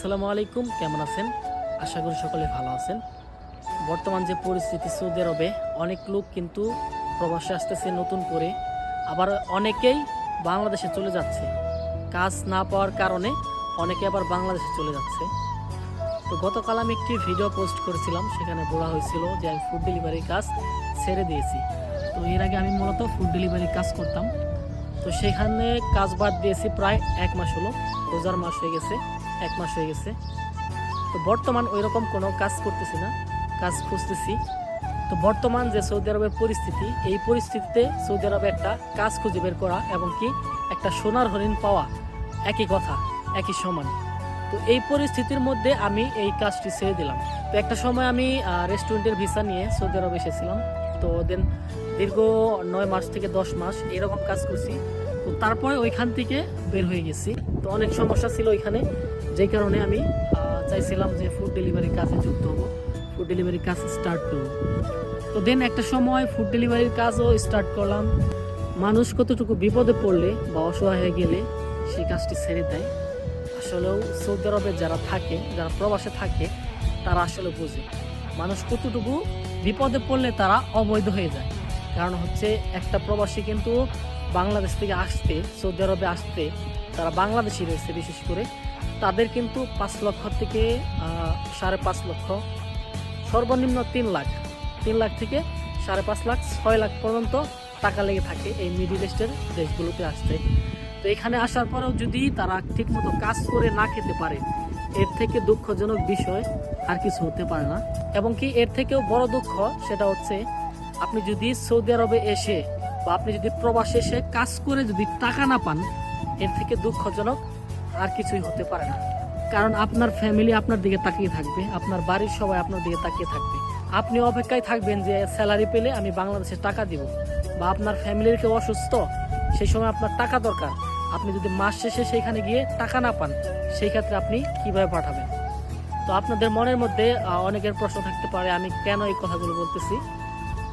আসসালামু আলাইকুম, কেমন আছেন? আশা করি সকলে ভালো আছেন। বর্তমান যে পরিস্থিতি সৌদি আরবে, অনেক লোক কিন্তু প্রবাসে আসতেছে নতুন করে। আবার অনেকেই বাংলাদেশে চলে যাচ্ছে। কাজ না পাওয়ার কারণে অনেকে আবার বাংলাদেশে চলে যাচ্ছে। তো গতকাল আমি একটি ভিডিও পোস্ট করেছিলাম, সেখানে বলা হয়েছিল যে আমি ফুড ডেলিভারির কাজ ছেড়ে দিয়েছি। তো এর আগে আমি মূলত ফুড ডেলিভারির কাজ করতাম। তো সেখানে কাজ বাদ দিয়েছি প্রায় এক মাস হলো, রোজার মাস হয়ে গেছে। এক মাস হয়ে গেছে। তো বর্তমান ওই রকম কোনো কাজ করতেছি না, কাজ খুঁজতেছি। তো বর্তমান যে সৌদি আরবের পরিস্থিতি, এই পরিস্থিতিতে সৌদি আরবে একটা কাজ খুঁজে বের করা এবং কি একটা সোনার হরিণ পাওয়া একই কথা, একই সমান। তো এই পরিস্থিতির মধ্যে আমি এই কাজটি ছেড়ে দিলাম। তো একটা সময় আমি রেস্টুরেন্টের ভিসা নিয়ে সৌদি আরবে এসেছিলাম। তো দেন দীর্ঘ নয় মাস থেকে দশ মাস এরকম কাজ করছি। তো তারপরে ওইখান থেকে বের হয়ে গেছি। তো অনেক সমস্যা ছিল ওইখানে। যেই কারণে আমি চাইছিলাম যে ফুড ডেলিভারির কাজে যুক্ত হব। ফুড ডেলিভারির কাজ স্টার্ট করব। তো দেন একটা সময় ফুড ডেলিভারির কাজও স্টার্ট করলাম। মানুষ কতটুকু বিপদে পড়লে বা অসহায় হয়ে গেলে সেই কাজটি ছেড়ে দেয়। আসলেও সৌদি আরবে যারা থাকে, যারা প্রবাসে থাকে, তারা আসলে বোঝে। মানুষ কতটুকু বিপদে পড়লে তারা অবৈধ হয়ে যায়। কারণ হচ্ছে একটা প্রবাসী কিন্তু বাংলাদেশ থেকে আসতে, সৌদি আরবে আসতে তারা বাংলাদেশি রয়েছে বিশেষ করে। তাদের কিন্তু পাঁচ লক্ষ থেকে সাড়ে পাঁচ লক্ষ, সর্বনিম্ন তিন লাখ তিন লাখ থেকে সাড়ে পাঁচ লাখ, ছয় লাখ পর্যন্ত টাকা লেগে থাকে এই মিডিল ইস্টের দেশগুলোতে আসতে। তো এখানে আসার পরেও যদি তারা ঠিকমতো কাজ করে না খেতে পারে, এর থেকে দুঃখজনক বিষয় আর কিছু হতে পারে না। এবং কি এর থেকেও বড় দুঃখ সেটা হচ্ছে, আপনি যদি সৌদি আরবে এসে বা আপনি যদি প্রবাসে এসে কাজ করে যদি টাকা না পান, এর থেকে দুঃখজনক আর কিছুই হতে পারে না। কারণ আপনার ফ্যামিলি আপনার দিকে তাকিয়ে থাকবে, আপনার বাড়ির সবাই আপনার দিকে তাকিয়ে থাকবে। আপনি অপেক্ষায় থাকবেন যে স্যালারি পেলে আমি বাংলাদেশে টাকা দিব। বা আপনার ফ্যামিলির কেউ অসুস্থ, সেই সময় আপনার টাকা দরকার। আপনি যদি মাস শেষে সেইখানে গিয়ে টাকা না পান, সেই ক্ষেত্রে আপনি কীভাবে পাঠাবেন? তো আপনাদের মনের মধ্যে অনেকের প্রশ্ন থাকতে পারে, আমি কেন এই কথাগুলো বলতেছি?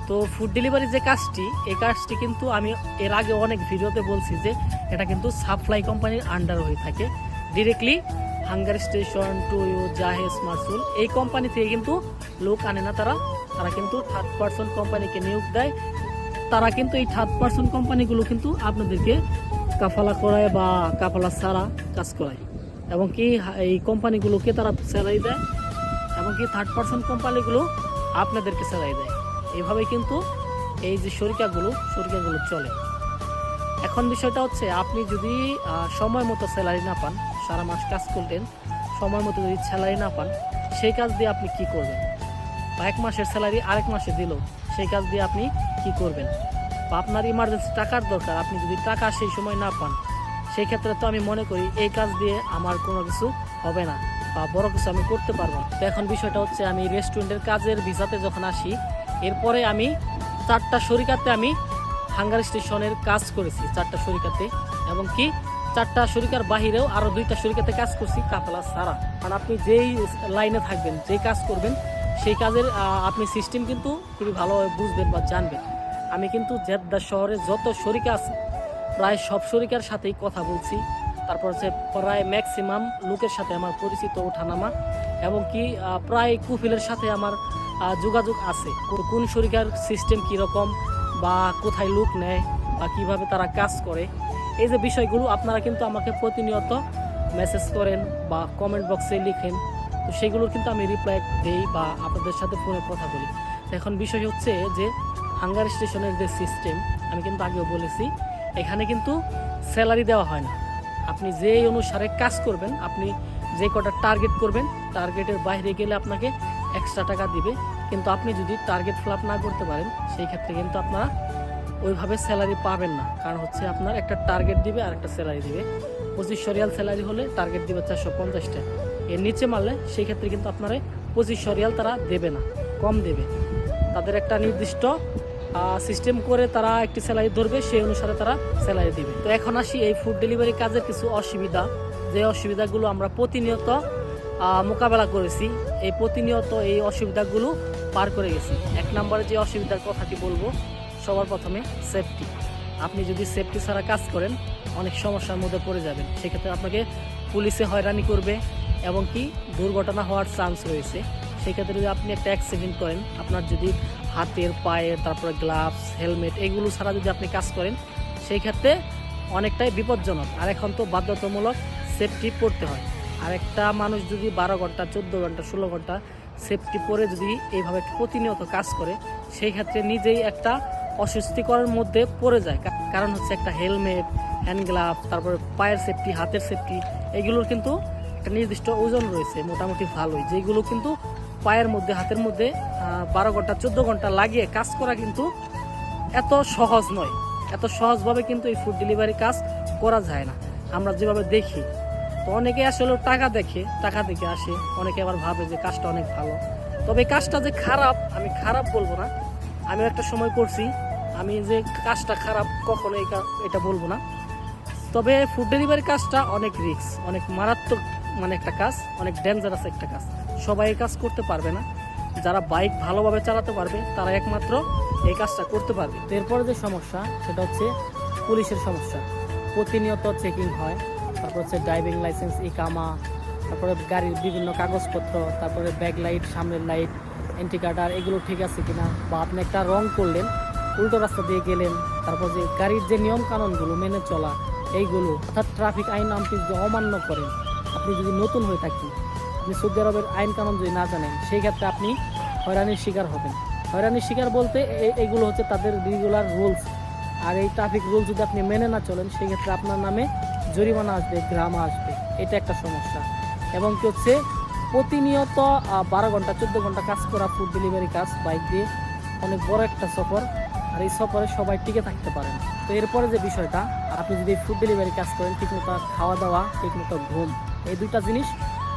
তো ফুড ডেলিভারি যে কাজটি, এই কাজটি কিন্তু আমি এর আগে অনেক ভিডিওতে বলছি যে এটা কিন্তু সাপ্লাই কোম্পানির আন্ডার হয়ে থাকে। Directly hangar station to you জাহেজ মার্সুল এই কোম্পানি থেকে কিন্তু লোক আনে না তারা। তারা কিন্তু থার্ড পার্সন কোম্পানিকে নিয়োগ দেয়। তারা কিন্তু এই থার্ড পার্সন কোম্পানিগুলো কিন্তু আপনাদেরকে কাফালা করায় বা কাফালা ছাড়া কাজ করায়। এবং কি এই কোম্পানিগুলোকে তারা স্যালারি দেয় এবং কি থার্ড পার্সন কোম্পানিগুলো আপনাদেরকে স্যালারি দেয়। এইভাবে কিন্তু এই যে শরিকাগুলো শরিকাগুলো চলে। এখন বিষয়টা হচ্ছে, আপনি যদি সময় মতো স্যালারি না পান, সারা মাস কাজ করলেন, সময় মতো যদি স্যালারি না পান, সেই কাজ দিয়ে আপনি কি করবেন? বা এক মাসের স্যালারি আরেক মাসে দিল, সেই কাজ দিয়ে আপনি কি করবেন? বা আপনার ইমার্জেন্সি টাকার দরকার, আপনি যদি টাকা সেই সময় না পান, সেই ক্ষেত্রে তো আমি মনে করি এই কাজ দিয়ে আমার কোনো কিছু হবে না, বা বড় কিছু আমি করতে পারব না। তো এখন বিষয়টা হচ্ছে, আমি রেস্টুরেন্টের কাজের ভিসাতে যখন আসি এরপরে আমি চারটা শরিকাতে আমি হাঙ্গার স্টেশনের কাজ করেছি, চারটা শরিকাতে। এবং কি, চারটা শরিকার বাহিরেও আরও দুইটা শরিকাতে কাজ করছি, কাফেলা সারা কারণ আপনি যেই লাইনে থাকবেন, যেই কাজ করবেন, সেই কাজের আপনি সিস্টেম কিন্তু খুবই ভালোভাবে বুঝবেন বা জানবেন। আমি কিন্তু জেদ্দা শহরে যত শরিকা আছে, প্রায় সব শরিকার সাথেই কথা বলছি। তারপর হচ্ছে প্রায় ম্যাক্সিমাম লোকের সাথে আমার পরিচিত ওঠানামা। এবং কি প্রায় কুফিলের সাথে আমার যোগাযোগ আছে। কোন শরিকার সিস্টেম কীরকম বা কোথায় লোক নেয় বা কীভাবে তারা কাজ করে, এই যে বিষয়গুলো আপনারা কিন্তু আমাকে প্রতিনিয়ত মেসেজ করেন বা কমেন্ট বক্সে লিখেন। তো সেগুলোর কিন্তু আমি রিপ্লাই দেই বা আপনাদের সাথে ফোনে কথা বলি। এখন বিষয় হচ্ছে যে হাঙ্গার স্টেশনের যে সিস্টেম আমি কিন্তু আগেও বলেছি, এখানে কিন্তু স্যালারি দেওয়া হয় না। আপনি যেই অনুসারে কাজ করবেন, আপনি যে কটা টার্গেট করবেন টার্গেটের বাইরে গেলে আপনাকে এক্সট্রা টাকা দিবে। কিন্তু আপনি যদি টার্গেট ফ্লাপ না করতে পারেন, সেই ক্ষেত্রে কিন্তু আপনারা ওইভাবে স্যালারি পাবেন না। কারণ হচ্ছে আপনার একটা টার্গেট দিবে আর একটা স্যালারি দিবে। পঁচিশশো রিয়াল স্যালারি হলে টার্গেট দিবে চারশো পঞ্চাশটা। এর নিচে মারলে সেই ক্ষেত্রে কিন্তু আপনারা পঁচিশশো রিয়াল তারা দেবে না, কম দেবে। তাদের একটা নির্দিষ্ট সিস্টেম করে তারা একটি স্যালারি ধরবে, সেই অনুসারে তারা স্যালারি দিবে। তো এখন আসি এই ফুড ডেলিভারি কাজের কিছু অসুবিধা। যে অসুবিধাগুলো আমরা প্রতিনিয়ত মোকাবেলা করেছি। এই প্রতিনিয়ত এই অসুবিধাগুলো পার করে গেছি। এক নম্বরে যে অসুবিধার কথাটি বলব, সবার প্রথমে সেফটি আপনি যদি সেফটি ছাড়া কাজ করেন, অনেক সমস্যার মধ্যে পড়ে যাবেন। সেক্ষেত্রে আপনাকে পুলিশে হয়রানি করবে এবং কি দুর্ঘটনা হওয়ার চান্স রয়েছে। সেক্ষেত্রে যদি আপনি একটা অ্যাক্সিডেন্ট করেন, আপনার যদি হাতের, পায়ের, তারপরে গ্লাভস হেলমেট এগুলো ছাড়া যদি আপনি কাজ করেন সেই ক্ষেত্রে অনেকটাই বিপজ্জনক। আর এখন তো বাধ্যতামূলক সেফটি পড়তে হয়। আর একটা মানুষ যদি বারো ঘণ্টা, চোদ্দ ঘণ্টা, ষোলো ঘণ্টা সেফটি পরে যদি এইভাবে প্রতিনিয়ত কাজ করে, সেই ক্ষেত্রে নিজেই একটা অস্বস্তিকরের মধ্যে পড়ে যায়। কারণ হচ্ছে একটা হেলমেট হ্যান্ড গ্লাভ তারপরে পায়ের সেফটি হাতের সেফটি এগুলোর কিন্তু একটা নির্দিষ্ট ওজন রয়েছে, মোটামুটি ভালোই। যেগুলো কিন্তু পায়ের মধ্যে, হাতের মধ্যে বারো ঘণ্টা, চোদ্দ ঘণ্টা লাগিয়ে কাজ করা কিন্তু এত সহজ নয়। এত সহজভাবে কিন্তু এই ফুড ডেলিভারি কাজ করা যায় না। আমরা যেভাবে দেখি তো অনেকে আসলে টাকা দেখে টাকা দেখে আসে। অনেকে আবার ভাবে যে কাজটা অনেক ভালো। তবে কাজটা যে খারাপ, আমি খারাপ বলব না। আমি একটা সময় করছি। আমি যে কাজটা খারাপ কখনো এটা বলব না। তবে ফুড ডেলিভারি কাজটা অনেক রিস্ক অনেক মারাত্মক মানে একটা কাজ, অনেক ডেঞ্জারাস একটা কাজ। সবাই এই কাজ করতে পারবে না। যারা বাইক ভালোভাবে চালাতে পারবে, তারা একমাত্র এই কাজটা করতে পারবে। এরপরে যে সমস্যা, সেটা হচ্ছে পুলিশের সমস্যা। প্রতিনিয়ত চেকিং হয়। তারপর হচ্ছে ড্রাইভিং লাইসেন্স ইকামা তারপরে গাড়ির বিভিন্ন কাগজপত্র, তারপরে ব্যাক লাইট সামনের লাইট এন্টিকাটার এগুলো ঠিক আছে কিনা? বা আপনি একটা রং করলেন, উল্টো রাস্তা দিয়ে গেলেন, তারপর যে গাড়ির যে নিয়ম কানুনগুলো মেনে চলা, এইগুলো অর্থাৎ ট্রাফিক আইন আপনি যদি অমান্য করেন, আপনি যদি নতুন হয়ে থাকেন, আপনি সৌদি আরবের আইন কানুন যদি না জানেন, সেই ক্ষেত্রে আপনি হয়রানির শিকার হবেন। হয়রানির শিকার বলতে এগুলো হচ্ছে তাদের রেগুলার রুলস আর এই ট্রাফিক রুল যদি আপনি মেনে না চলেন, সেই ক্ষেত্রে আপনার নামে জরিমানা আসবে, গ্রামা আসবে, এটা একটা সমস্যা। এবং কি হচ্ছে, প্রতিনিয়ত বারো ঘণ্টা, চোদ্দ ঘণ্টা কাজ করা ফুড ডেলিভারি কাজ বাইক দিয়ে অনেক বড় একটা সফর, আর এই সফরে সবাই টিকে থাকতে পারেন তো এরপরে যে বিষয়টা, আপনি যদি ফুড ডেলিভারি কাজ করেন, ঠিকমতো খাওয়া দাওয়া ঠিকমতো ঘুম, এই দুইটা জিনিস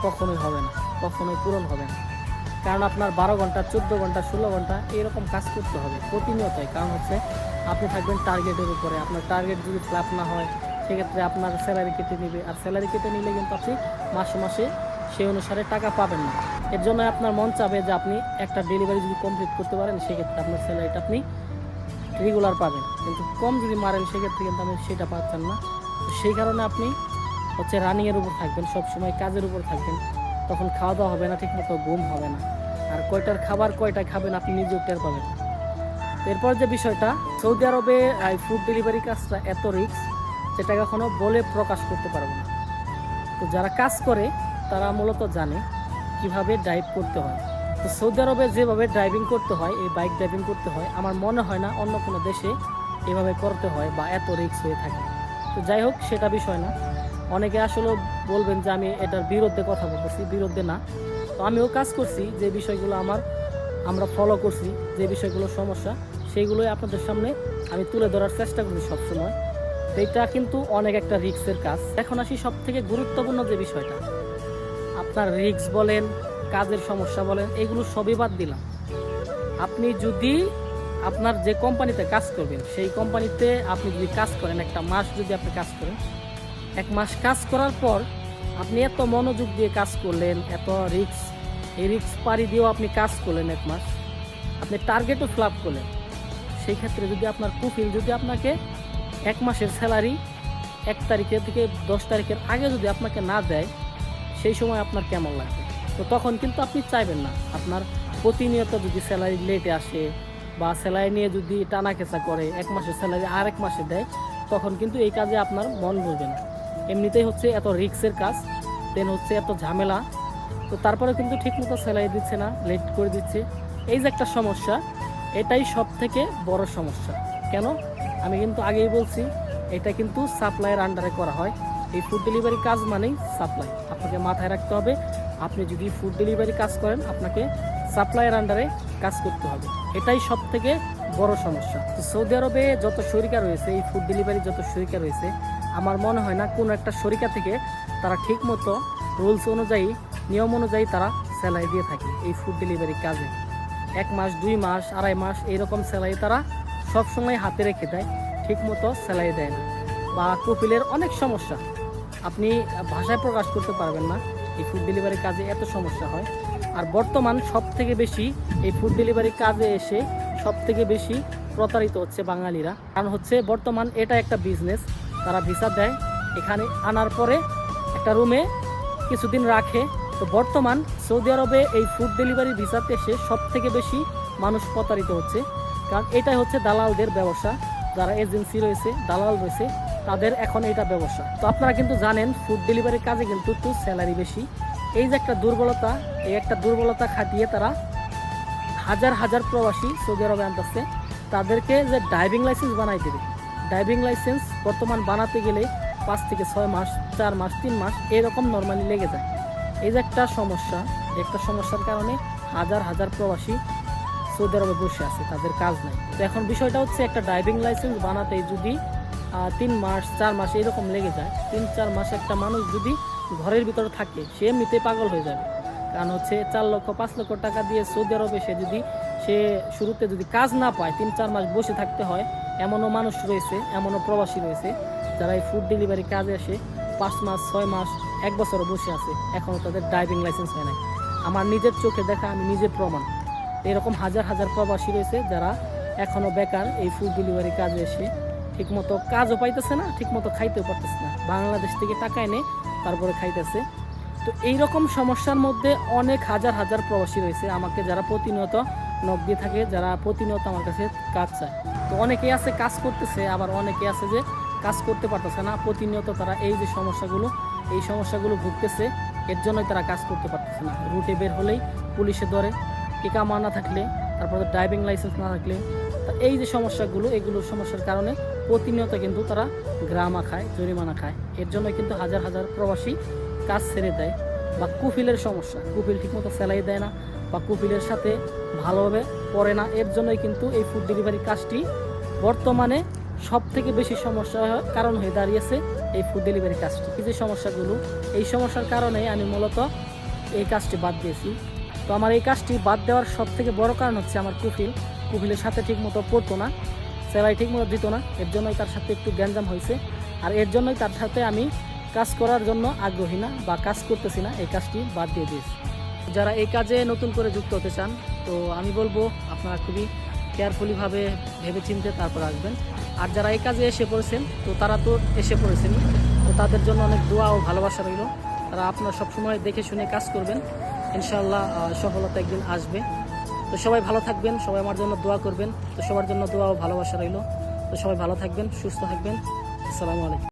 কখনোই হবে না, কখনোই পূরণ হবে না। কারণ আপনার বারো ঘণ্টা, চোদ্দ ঘণ্টা, ষোলো ঘণ্টা এরকম কাজ করতে হবে প্রতিনিয়তই। কারণ হচ্ছে, আপনি থাকবেন টার্গেটের উপরে, আপনার টার্গেট যদি ফ্ল্যাপ না হয় সেক্ষেত্রে আপনার স্যালারি কেটে নেবে। আর স্যালারি কেটে নিলে কিন্তু আপনি মাসে মাসে সেই অনুসারে টাকা পাবেন না। এর জন্য আপনার মন চাবে যে আপনি একটা ডেলিভারি যদি কমপ্লিট করতে পারেন, সেক্ষেত্রে আপনার স্যালারিটা আপনি রেগুলার পাবেন। কিন্তু কম যদি মারেন, সেক্ষেত্রে কিন্তু আপনি সেটা পাচ্ছেন না। তো সেই কারণে আপনি হচ্ছে রানিংয়ের উপর থাকবেন, সবসময় কাজের উপর থাকবেন। তখন খাওয়া দাওয়া হবে না, ঠিকমতো ঘুম হবে না। আর কয়টার খাবার কয়টা খাবেন, আপনি নিজেও টের পাবেন এরপর যে বিষয়টা, সৌদি আরবে ফুড ডেলিভারি কাজটা এত রিস্ক যেটা কখনো বলে প্রকাশ করতে পারব না। তো যারা কাজ করে, তারা মূলত জানে কীভাবে ড্রাইভ করতে হয়। তো সৌদি আরবে যেভাবে ড্রাইভিং করতে হয়, এই বাইক ড্রাইভিং করতে হয়, আমার মনে হয় না অন্য কোনো দেশে এভাবে করতে হয় বা এত রিক্স হয়ে থাকে। তো যাই হোক, সেটা বিষয় না। অনেকে আসলে বলবেন যে আমি এটার বিরুদ্ধে কথা বলতেছি, বিরুদ্ধে না। তো আমিও কাজ করছি, যে বিষয়গুলো আমার, আমরা ফলো করছি, যে বিষয়গুলো সমস্যা, সেইগুলোই আপনাদের সামনে আমি তুলে ধরার চেষ্টা করি সবসময়। এটা কিন্তু অনেক একটা রিক্সের কাজ। এখন আসি সব থেকে গুরুত্বপূর্ণ যে বিষয়টা। আপনার রিক্স বলেন, কাজের সমস্যা বলেন, এগুলো সবই বাদ দিলাম। আপনি যদি আপনার যে কোম্পানিতে কাজ করবেন, সেই কোম্পানিতে আপনি যদি কাজ করেন, একটা মাস যদি আপনি কাজ করেন, এক মাস কাজ করার পর আপনি এত মনোযোগ দিয়ে কাজ করলেন, এত রিক্স এই রিক্স পাড়ি দিয়েও আপনি কাজ করলেন এক মাস, আপনি টার্গেটও ফ্লাপ করলেন। সেই ক্ষেত্রে যদি আপনার কুফিল যদি আপনাকে এক মাসের স্যালারি এক তারিখের থেকে দশ তারিখের আগে যদি আপনাকে না দেয়, সেই সময় আপনার কেমন লাগবে? তো তখন কিন্তু আপনি চাইবেন না। আপনার প্রতিনিয়ত যদি স্যালারি লেটে আসে বা স্যালারি নিয়ে যদি টানা কেঁচা করে, এক মাসের স্যালারি আর এক মাসে দেয়, তখন কিন্তু এই কাজে আপনার মন বসবে না। এমনিতেই হচ্ছে এত রিক্সের কাজ, দেন হচ্ছে এত ঝামেলা, তো তারপরে কিন্তু ঠিকমতো স্যালারি দিচ্ছে না, লেট করে দিচ্ছে। এই যে একটা সমস্যা, এটাই সব থেকে বড় সমস্যা। কেন? আমি কিন্তু আগেই বলছি, এটা কিন্তু সাপ্লাইয়ের আন্ডারে করা হয়। এই ফুড ডেলিভারি কাজ মানেই সাপ্লাই আপনাকে মাথায় রাখতে হবে, আপনি যদি ফুড ডেলিভারি কাজ করেন, আপনাকে সাপ্লাইয়ের আন্ডারে কাজ করতে হবে। এটাই সব থেকে বড় সমস্যা। সৌদি আরবে যত শরিকা রয়েছে, এই ফুড ডেলিভারি যত শরিকা রয়েছে, আমার মনে হয় না কোনো একটা শরিকা থেকে তারা ঠিক মতো রুলস অনুযায়ী, নিয়ম অনুযায়ী তারা স্যালারি দিয়ে থাকে এই ফুড ডেলিভারি কাজে। এক মাস, দুই মাস, আড়াই মাস, এইরকম স্যালারি তারা সবসময় হাতে রেখে দেয় ঠিক মতো স্যালারি দেয় না বা কপিলের অনেক সমস্যা। আপনি ভাষায় প্রকাশ করতে পারবেন না, এই ফুড ডেলিভারি কাজে এত সমস্যা হয়। আর বর্তমান সব থেকে বেশি এই ফুড ডেলিভারি কাজে এসে সব থেকে বেশি প্রতারিত হচ্ছে বাঙালিরা। কারণ হচ্ছে বর্তমান এটা একটা বিজনেস তারা ভিসা দেয়, এখানে আনার পরে একটা রুমে কিছুদিন রাখে। তো বর্তমান সৌদি আরবে এই ফুড ডেলিভারি ভিসাতে এসে সব থেকে বেশি মানুষ প্রতারিত হচ্ছে। কারণ এটাই হচ্ছে দালালদের ব্যবসা। যারা এজেন্সি রয়েছে, দালাল রয়েছে, তাদের এখন এটা ব্যবসা। তো আপনারা কিন্তু জানেন ফুড ডেলিভারির কাজে কিন্তু একটু স্যালারি বেশি। এই যে একটা দুর্বলতা, এই একটা দুর্বলতা খাটিয়ে তারা হাজার হাজার প্রবাসী সৌদি আরবে আনতেছে। তাদেরকে যে ড্রাইভিং লাইসেন্স বানাই দেবে। ড্রাইভিং লাইসেন্স বর্তমান বানাতে গেলে পাঁচ থেকে ছয় মাস, চার মাস, তিন মাস এরকম নর্মালি লেগে যায়। এই যে একটা সমস্যা, একটা সমস্যার কারণে হাজার হাজার প্রবাসী সৌদি আরবে বসে আছে, তাদের কাজ নাই। তো এখন বিষয়টা হচ্ছে একটা ড্রাইভিং লাইসেন্স বানাতে যদি তিন মাস, চার মাস এরকম লেগে যায়, তিন, চার মাস একটা মানুষ যদি ঘরের ভিতরে থাকে, সে এমনিতে পাগল হয়ে যাবে। কারণ হচ্ছে চার লক্ষ, পাঁচ লক্ষ টাকা দিয়ে সৌদি আরবে সে যদি, সে শুরুতে যদি কাজ না পায়, তিন, চার মাস বসে থাকতে হয়, এমনও মানুষ রয়েছে, এমনও প্রবাসী রয়েছে, যারা এই ফুড ডেলিভারি কাজে আসে পাঁচ মাস, ছয় মাস, এক বছরও বসে আছে এখনও তাদের ড্রাইভিং লাইসেন্স হয় নাই। আমার নিজের চোখে দেখা, আমি নিজে প্রমাণ। এরকম হাজার হাজার প্রবাসী রয়েছে যারা এখনও বেকার এই ফুড ডেলিভারি কাজে এসে ঠিকমতো কাজও পাইতেছে না, ঠিকমতো খাইতেও পারতেছে না। বাংলাদেশ থেকে টাকা এনে তারপরে খাইতেছে। তো এই রকম সমস্যার মধ্যে অনেক হাজার হাজার প্রবাসী রয়েছে। আমাকে যারা প্রতিনিয়ত নখ দিয়ে থাকে, যারা প্রতিনিয়ত আমার কাছে কাজ চায়। তো অনেকেই আছে কাজ করতেছে, আবার অনেকে আছে যে কাজ করতে পারতেছে না। প্রতিনিয়ত তারা এই যে সমস্যাগুলো, এই সমস্যাগুলো ভুগতেছে, এর জন্যই তারা কাজ করতে পারতেছে না। রুটে বের হলেই পুলিশে ধরে টিকা না থাকলে, তারপরে ড্রাইভিং লাইসেন্স না থাকলে এই যে সমস্যাগুলো, এগুলোর সমস্যার কারণে প্রতিনিয়ত কিন্তু তারা গ্রামা খায়, জরিমানা খায়। এর জন্য কিন্তু হাজার হাজার প্রবাসী কাজ ছেড়ে দেয় বা কুফিলের সমস্যা। কুফিল ঠিকমতো স্যালাই দেয় না বা কুফিলের সাথে ভালোভাবে পড়ে না। এর জন্যই কিন্তু এই ফুড ডেলিভারি কাজটি বর্তমানে সব থেকে বেশি সমস্যা কারণ হয়ে দাঁড়িয়েছে এই ফুড ডেলিভারি কাজটি। এই যে সমস্যাগুলো, এই সমস্যার কারণে আমি মূলত এই কাজটি বাদ দিয়েছি। তো আমার এই কাজটি বাদ দেওয়ার সব থেকে বড় কারণ হচ্ছে আমার কুফিল। কুফিলের সাথে ঠিকমতো পড়তো না, সেলাই ঠিকমতো দিত না, এর জন্যই তার সাথে একটু গ্যাঞ্জাম হয়েছে। আর এর জন্যই তার সাথে আমি কাজ করার জন্য আগ্রহী না বা কাজ করতেছি না, এই কাজটি বাদ দিয়ে দিয়েছি। যারা এই কাজে নতুন করে যুক্ত হতে চান, তো আমি বলব আপনারা খুবই কেয়ারফুলিভাবে ভেবে চিনতে তারপর আসবেন। আর যারা এই কাজে এসে পড়েছেন, তো তারা তো এসে পড়েছেনই। তো তাদের জন্য অনেক দোয়া ও ভালোবাসা রইল। তারা আপনারা সবসময় দেখে শুনে কাজ করবেন। ইনশাআল্লাহ আহ, সফলতা একদিন আসবে। তো সবাই ভালো থাকবেন সবাই আমার জন্য দোয়া করবেন। তো সবার জন্য দোয়া ও ভালোবাসা রইল। তো সবাই ভালো থাকবেন সুস্থ থাকবেন। আসসালামু আলাইকুম।